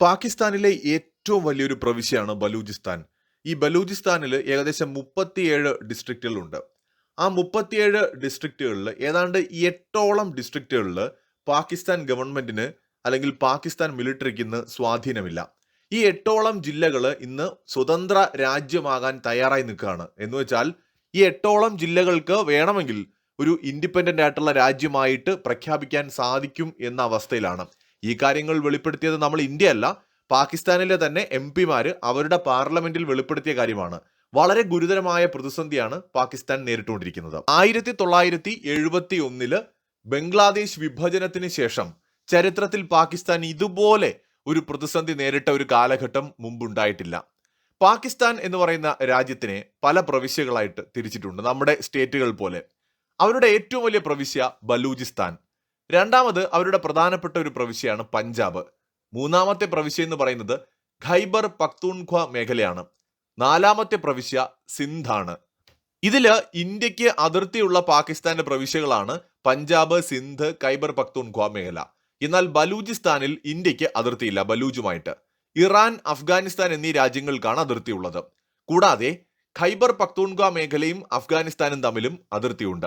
പാകിസ്ഥാനിലെ ഏറ്റവും വലിയൊരു പ്രവിശ്യയാണ് ബലൂചിസ്ഥാൻ. ഈ ബലൂചിസ്ഥാനിൽ ഏകദേശം മുപ്പത്തിയേഴ് ഡിസ്ട്രിക്റ്റുകളുണ്ട് ആ മുപ്പത്തിയേഴ് ഡിസ്ട്രിക്റ്റുകളിൽ ഏതാണ്ട് എട്ടോളം ഡിസ്ട്രിക്റ്റുകളിൽ പാകിസ്ഥാൻ ഗവൺമെന്റിന് അല്ലെങ്കിൽ പാകിസ്ഥാൻ മിലിറ്ററിക്ക് ഇന്ന് സ്വാധീനമില്ല. ഈ എട്ടോളം ജില്ലകൾ ഇന്ന് സ്വതന്ത്ര രാജ്യമാകാൻ തയ്യാറായി നിൽക്കുകയാണ്. എന്ന് വെച്ചാൽ ഈ എട്ടോളം ജില്ലകൾക്ക് വേണമെങ്കിൽ ഒരു ഇൻഡിപെൻഡന്റ് ആയിട്ടുള്ള രാജ്യമായിട്ട് പ്രഖ്യാപിക്കാൻ സാധിക്കും എന്ന അവസ്ഥയിലാണ്. ഈ കാര്യങ്ങൾ വെളിപ്പെടുത്തിയത് നമ്മൾ ഇന്ത്യ അല്ല പാകിസ്ഥാനിലെ തന്നെ എം പിമാര് അവരുടെ പാർലമെന്റിൽ വെളിപ്പെടുത്തിയ കാര്യമാണ്. വളരെ ഗുരുതരമായ പ്രതിസന്ധിയാണ് പാകിസ്ഥാൻ നേരിട്ടുകൊണ്ടിരിക്കുന്നത്. ആയിരത്തി തൊള്ളായിരത്തി എഴുപത്തി ഒന്നിൽ ബംഗ്ലാദേശ് വിഭജനത്തിന് ശേഷം ചരിത്രത്തിൽ പാകിസ്ഥാൻ ഇതുപോലെ ഒരു പ്രതിസന്ധി നേരിട്ട ഒരു കാലഘട്ടം മുമ്പുണ്ടായിട്ടില്ല. പാകിസ്ഥാൻ എന്ന് പറയുന്ന രാജ്യത്തിനെ പല പ്രവിശ്യകളായിട്ട് തിരിച്ചിട്ടുണ്ട്. നമ്മുടെ സ്റ്റേറ്റുകൾ പോലെ. അവരുടെ ഏറ്റവും വലിയ പ്രവിശ്യ ബലൂചിസ്ഥാൻ. രണ്ടാമത് അവരുടെ പ്രധാനപ്പെട്ട ഒരു പ്രവിശ്യയാണ് പഞ്ചാബ്. മൂന്നാമത്തെ പ്രവിശ്യ എന്ന് പറയുന്നത് ഖൈബർ പക്തൂൺഖ്വ മേഖലയാണ്. നാലാമത്തെ പ്രവിശ്യ സിന്ധാണ്. ഇതിൽ ഇന്ത്യയ്ക്ക് അതിർത്തിയുള്ള പാകിസ്ഥാന്റെ പ്രവിശ്യകളാണ് പഞ്ചാബ് സിന്ധ് ഖൈബർ പക്തൂൺഖ്വ മേഖല. എന്നാൽ ബലൂചിസ്ഥാനിൽ ഇന്ത്യയ്ക്ക് അതിർത്തിയില്ല ബലൂജുമായിട്ട് ഇറാൻ അഫ്ഗാനിസ്ഥാൻ എന്നീ രാജ്യങ്ങൾക്കാണ് അതിർത്തിയുള്ളത്. കൂടാതെ ഖൈബർ പക്തൂൺഖ്വ മേഖലയും അഫ്ഗാനിസ്ഥാനും തമ്മിലും അതിർത്തിയുണ്ട്.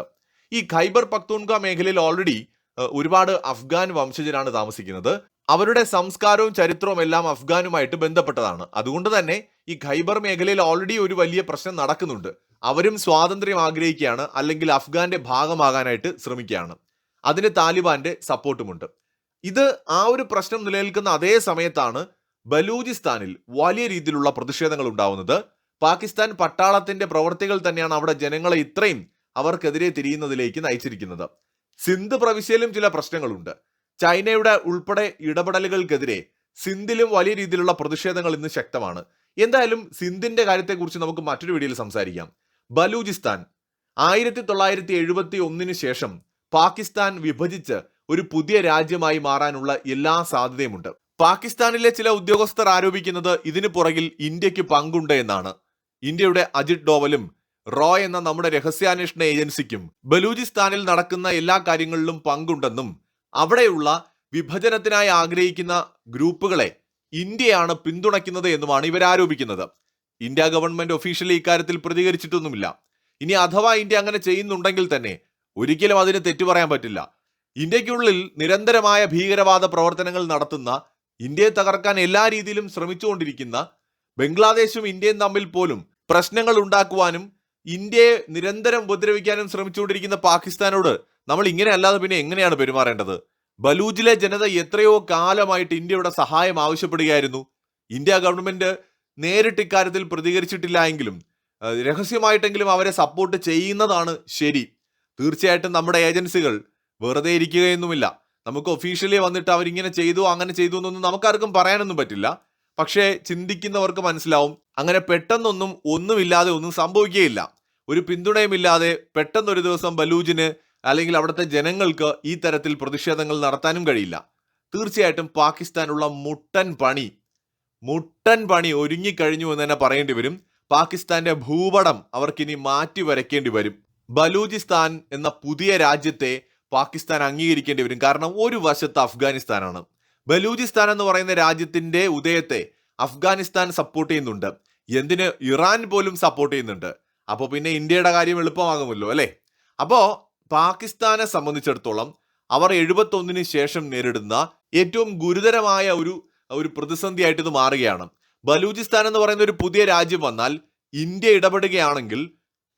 ഈ ഖൈബർ പക്തൂൺഖ്വ മേഖലയിൽ ഓൾറെഡി ഒരുപാട് അഫ്ഗാൻ വംശജരാണ് താമസിക്കുന്നത്. അവരുടെ സംസ്കാരവും ചരിത്രവും എല്ലാം അഫ്ഗാനുമായിട്ട് ബന്ധപ്പെട്ടതാണ്. അതുകൊണ്ട് തന്നെ ഈ ഖൈബർ മേഖലയിൽ ഓൾറെഡി ഒരു വലിയ പ്രശ്നം നടക്കുന്നുണ്ട്. അവരും സ്വാതന്ത്ര്യം ആഗ്രഹിക്കുകയാണ് അല്ലെങ്കിൽ അഫ്ഗാന്റെ ഭാഗമാകാനായിട്ട് ശ്രമിക്കുകയാണ്. അതിന് താലിബാന്റെ സപ്പോർട്ടുമുണ്ട്. ഇത് ആ ഒരു പ്രശ്നം നിലനിൽക്കുന്ന അതേ സമയത്താണ് ബലൂചിസ്ഥാനിൽ വലിയ രീതിയിലുള്ള പ്രതിഷേധങ്ങൾ ഉണ്ടാവുന്നത്. പാകിസ്ഥാൻ പട്ടാളത്തിന്റെ പ്രവർത്തികൾ തന്നെയാണ് അവിടെ ജനങ്ങളെ ഇത്രയും അവർക്കെതിരെ തിരിയുന്നതിലേക്ക് നയിച്ചിരിക്കുന്നത്. സിന്ധ് പ്രവിശ്യയിലും ചില പ്രശ്നങ്ങളുണ്ട്. ചൈനയുടെ ഉൾപ്പെടെ ഇടപെടലുകൾക്കെതിരെ സിന്ധിലും വലിയ രീതിയിലുള്ള പ്രതിഷേധങ്ങൾ ഇന്ന് ശക്തമാണ്. എന്തായാലും സിന്ധിന്റെ കാര്യത്തെക്കുറിച്ച് നമുക്ക് മറ്റൊരു വീഡിയോയിൽ സംസാരിക്കാം. ബലൂചിസ്ഥാൻ. ആയിരത്തി തൊള്ളായിരത്തി എഴുപത്തി ഒന്നിന് ശേഷം പാകിസ്ഥാൻ വിഭജിച്ച് ഒരു പുതിയ രാജ്യമായി മാറാനുള്ള എല്ലാ സാധ്യതയുമുണ്ട്. പാകിസ്ഥാനിലെ ചില ഉദ്യോഗസ്ഥർ ആരോപിക്കുന്നത് ഇതിനു പുറകിൽ ഇന്ത്യയ്ക്ക് പങ്കുണ്ട് എന്നാണ്. ഇന്ത്യയുടെ അജിത് ഡോവലും റോ എന്ന നമ്മുടെ രഹസ്യാന്വേഷണ ഏജൻസിക്കും ബലൂചിസ്ഥാനിൽ നടക്കുന്ന എല്ലാ കാര്യങ്ങളിലും പങ്കുണ്ടെന്നും അവിടെയുള്ള വിഭജനത്തിനായി ആഗ്രഹിക്കുന്ന ഗ്രൂപ്പുകളെ ഇന്ത്യയാണ് പിന്തുണയ്ക്കുന്നത് എന്നുമാണ് ഇവർ ആരോപിക്കുന്നത് ഇന്ത്യ ഗവൺമെന്റ് ഒഫീഷ്യലി ഇക്കാര്യത്തിൽ പ്രതികരിച്ചിട്ടൊന്നുമില്ല. ഇനി അഥവാ ഇന്ത്യ അങ്ങനെ ചെയ്യുന്നുണ്ടെങ്കിൽ തന്നെ ഒരിക്കലും അതിന് തെറ്റു പറയാൻ പറ്റില്ല. ഇന്ത്യക്കുള്ളിൽ നിരന്തരമായ ഭീകരവാദ പ്രവർത്തനങ്ങൾ നടത്തുന്ന ഇന്ത്യയെ തകർക്കാൻ എല്ലാ രീതിയിലും ശ്രമിച്ചുകൊണ്ടിരിക്കുന്ന ബംഗ്ലാദേശും ഇന്ത്യയും തമ്മിൽ പോലും പ്രശ്നങ്ങൾ ഉണ്ടാക്കുവാനും ഇന്ത്യയെ നിരന്തരം ഉപദ്രവിക്കാനും ശ്രമിച്ചുകൊണ്ടിരിക്കുന്ന പാകിസ്ഥാനോട് നമ്മൾ ഇങ്ങനെ അല്ലാതെ പിന്നെ എങ്ങനെയാണ് പെരുമാറേണ്ടത്? ബലൂജിലെ ജനത എത്രയോ കാലമായിട്ട് ഇന്ത്യയുടെ സഹായം ആവശ്യപ്പെടുകയായിരുന്നു. ഇന്ത്യ ഗവൺമെന്റ് നേരിട്ട് ഇക്കാര്യത്തിൽ പ്രതികരിച്ചിട്ടില്ല എങ്കിലും രഹസ്യമായിട്ടെങ്കിലും അവരെ സപ്പോർട്ട് ചെയ്യുന്നതാണ് ശരി. തീർച്ചയായിട്ടും നമ്മുടെ ഏജൻസികൾ വെറുതെ ഇരിക്കുകയൊന്നുമില്ല. നമുക്ക് ഒഫീഷ്യലി വന്നിട്ട് അവരിങ്ങനെ ചെയ്തു അങ്ങനെ ചെയ്തു എന്നൊന്നും നമുക്കാർക്കും പറയാനൊന്നും പറ്റില്ല. പക്ഷേ ചിന്തിക്കുന്നവർക്ക് മനസ്സിലാവും അങ്ങനെ പെട്ടെന്നൊന്നും ഒന്നുമില്ലാതെ ഒന്നും സംഭവിക്കുകയില്ല. ഒരു പിന്തുണയുമില്ലാതെ പെട്ടെന്നൊരു ദിവസം ബലൂജിന് അല്ലെങ്കിൽ അവിടുത്തെ ജനങ്ങൾക്ക് ഈ തരത്തിൽ പ്രതിഷേധങ്ങൾ നടത്താനും കഴിയില്ല. തീർച്ചയായിട്ടും പാകിസ്ഥാനുള്ള മുട്ടൻ പണി മുട്ടൻ പണി ഒരുങ്ങിക്കഴിഞ്ഞു എന്ന് തന്നെ പറയേണ്ടി വരും. പാകിസ്ഥാന്റെ ഭൂപടം അവർക്കിനി മാറ്റി വരയ്ക്കേണ്ടി വരും. ബലൂചിസ്ഥാൻ എന്ന പുതിയ രാജ്യത്തെ പാകിസ്ഥാൻ അംഗീകരിക്കേണ്ടി വരും. കാരണം ഒരു വശത്ത് അഫ്ഗാനിസ്ഥാനാണ്. ബലൂചിസ്ഥാൻ എന്ന് പറയുന്ന രാജ്യത്തിന്റെ ഉദയത്തെ അഫ്ഗാനിസ്ഥാൻ സപ്പോർട്ട് ചെയ്യുന്നുണ്ട്. എന്തിന്? ഇറാൻ പോലും സപ്പോർട്ട് ചെയ്യുന്നുണ്ട്. അപ്പോൾ പിന്നെ ഇന്ത്യയുടെ കാര്യം എളുപ്പമാകുമല്ലോ അല്ലേ? അപ്പോൾ പാകിസ്ഥാനെ സംബന്ധിച്ചിടത്തോളം അവർ എഴുപത്തൊന്നിന് ശേഷം നേരിടുന്ന ഏറ്റവും ഗുരുതരമായ ഒരു ഒരു പ്രതിസന്ധിയായിട്ട് ഇത് മാറുകയാണ്. ബലൂചിസ്ഥാൻ എന്ന് പറയുന്ന ഒരു പുതിയ രാജ്യം വന്നാൽ ഇന്ത്യ ഇടപെടുകയാണെങ്കിൽ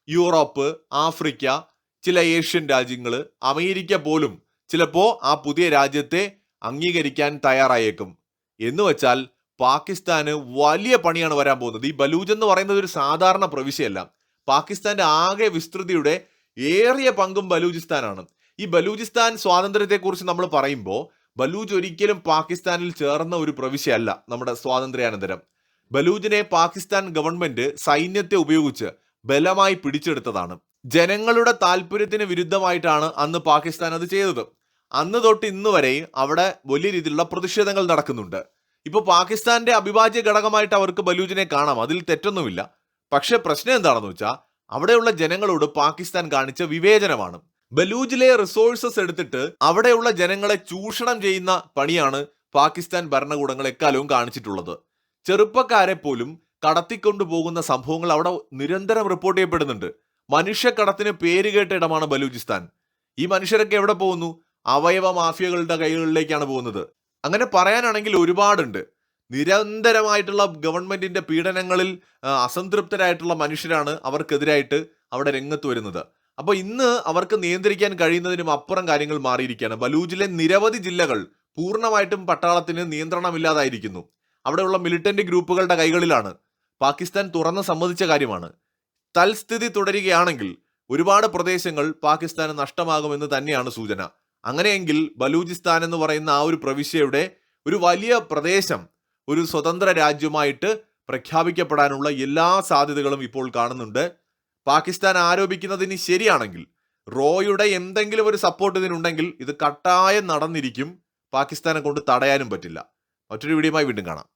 യൂറോപ്പ് ആഫ്രിക്ക ചില ഏഷ്യൻ രാജ്യങ്ങൾ അമേരിക്ക പോലും ചിലപ്പോൾ ആ പുതിയ രാജ്യത്തെ അംഗീകരിക്കാൻ തയ്യാറായേക്കും. എന്ന് വെച്ചാൽ പാകിസ്ഥാന് വലിയ പണിയാണ് വരാൻ പോകുന്നത്. ഈ ബലൂജ് എന്ന് പറയുന്നത് ഒരു സാധാരണ പ്രവിശ്യയല്ല. പാകിസ്ഥാന്റെ ആകെ വിസ്തൃതിയുടെ ഏറിയ പങ്കും ബലൂചിസ്ഥാനാണ്. ഈ ബലൂചിസ്ഥാൻ സ്വാതന്ത്ര്യത്തെക്കുറിച്ച് നമ്മൾ പറയുമ്പോൾ ബലൂജ് ഒരിക്കലും പാകിസ്ഥാനിൽ ചേർന്ന ഒരു പ്രവിശ്യയല്ല നമ്മുടെ സ്വാതന്ത്ര്യാനന്തരം. ബലൂജിനെ പാകിസ്ഥാൻ ഗവൺമെന്റ് സൈന്യത്തെ ഉപയോഗിച്ച് ബലമായി പിടിച്ചെടുത്തതാണ്. ജനങ്ങളുടെ താല്പര്യത്തിന് വിരുദ്ധമായിട്ടാണ് അന്ന് പാകിസ്ഥാൻ അത് ചെയ്തത്. അന്ന് തൊട്ട് ഇന്ന് വരെയും അവിടെ വലിയ രീതിയിലുള്ള പ്രതിഷേധങ്ങൾ നടക്കുന്നുണ്ട്. ഇപ്പോൾ പാകിസ്ഥാന്റെ അവിഭാജ്യ ഘടകമായിട്ട് അവർക്ക് ബലൂജിനെ കാണാം. അതിൽ തെറ്റൊന്നുമില്ല. പക്ഷെ പ്രശ്നം എന്താണെന്ന് വെച്ചാൽ അവിടെയുള്ള ജനങ്ങളോട് പാകിസ്ഥാൻ കാണിച്ച വിവേചനമാണ്. ബലൂജിലെ റിസോഴ്സസ് എടുത്തിട്ട് അവിടെയുള്ള ജനങ്ങളെ ചൂഷണം ചെയ്യുന്ന പണിയാണ് പാകിസ്ഥാൻ ഭരണകൂടങ്ങൾ എക്കാലവും കാണിച്ചിട്ടുള്ളത്. ചെറുപ്പക്കാരെ പോലും കടത്തിക്കൊണ്ടു പോകുന്ന സംഭവങ്ങൾ അവിടെ നിരന്തരം റിപ്പോർട്ട് ചെയ്യപ്പെടുന്നുണ്ട്. മനുഷ്യക്കടത്തിന് പേരുകേട്ട ഇടമാണ് ബലൂചിസ്ഥാൻ. ഈ മനുഷ്യരൊക്കെ എവിടെ പോകുന്നു? അവയവ മാഫിയകളുടെ കൈകളിലേക്കാണ് പോകുന്നത്. അങ്ങനെ പറയാനാണെങ്കിൽ ഒരുപാടുണ്ട്. നിരന്തരമായിട്ടുള്ള ഗവൺമെന്റിന്റെ പീഡനങ്ങളിൽ അസംതൃപ്തരായിട്ടുള്ള മനുഷ്യരാണ് അവർക്കെതിരായിട്ട് അവിടെ രംഗത്ത് വരുന്നത്. അപ്പോൾ ഇന്ന് അവർക്ക് നിയന്ത്രിക്കാൻ കഴിയുന്നതിനും അപ്പുറം കാര്യങ്ങൾ മാറിയിരിക്കുകയാണ്. ബലൂജിലെ നിരവധി ജില്ലകൾ പൂർണമായിട്ടും പട്ടാളത്തിന് നിയന്ത്രണമില്ലാതായിരിക്കുന്നു. അവിടെയുള്ള മിലിറ്റന്റ് ഗ്രൂപ്പുകളുടെ കൈകളിലാണ്. പാകിസ്ഥാൻ തുറന്ന് സമ്മതിച്ച കാര്യമാണ്. തൽസ്ഥിതി തുടരുകയാണെങ്കിൽ ഒരുപാട് പ്രദേശങ്ങൾ പാകിസ്ഥാന് നഷ്ടമാകുമെന്ന് തന്നെയാണ് സൂചന. അങ്ങനെയെങ്കിൽ ബലൂചിസ്ഥാൻ എന്ന് പറയുന്ന ആ ഒരു പ്രവിശ്യയുടെ ഒരു വലിയ പ്രദേശം ഒരു സ്വതന്ത്ര രാജ്യമായിട്ട് പ്രഖ്യാപിക്കപ്പെടാനുള്ള എല്ലാ സാധ്യതകളും ഇപ്പോൾ കാണുന്നുണ്ട്. പാകിസ്ഥാൻ ആരോപിക്കുന്നതിന് ശരിയാണെങ്കിൽ റോയുടെ എന്തെങ്കിലും ഒരു സപ്പോർട്ട് ഇതിനുണ്ടെങ്കിൽ ഇത് കട്ടായം നടന്നിരിക്കും. പാകിസ്ഥാനെ കൊണ്ട് തടയാനും പറ്റില്ല. മറ്റൊരു വീഡിയോയുമായി വീണ്ടും കാണാം.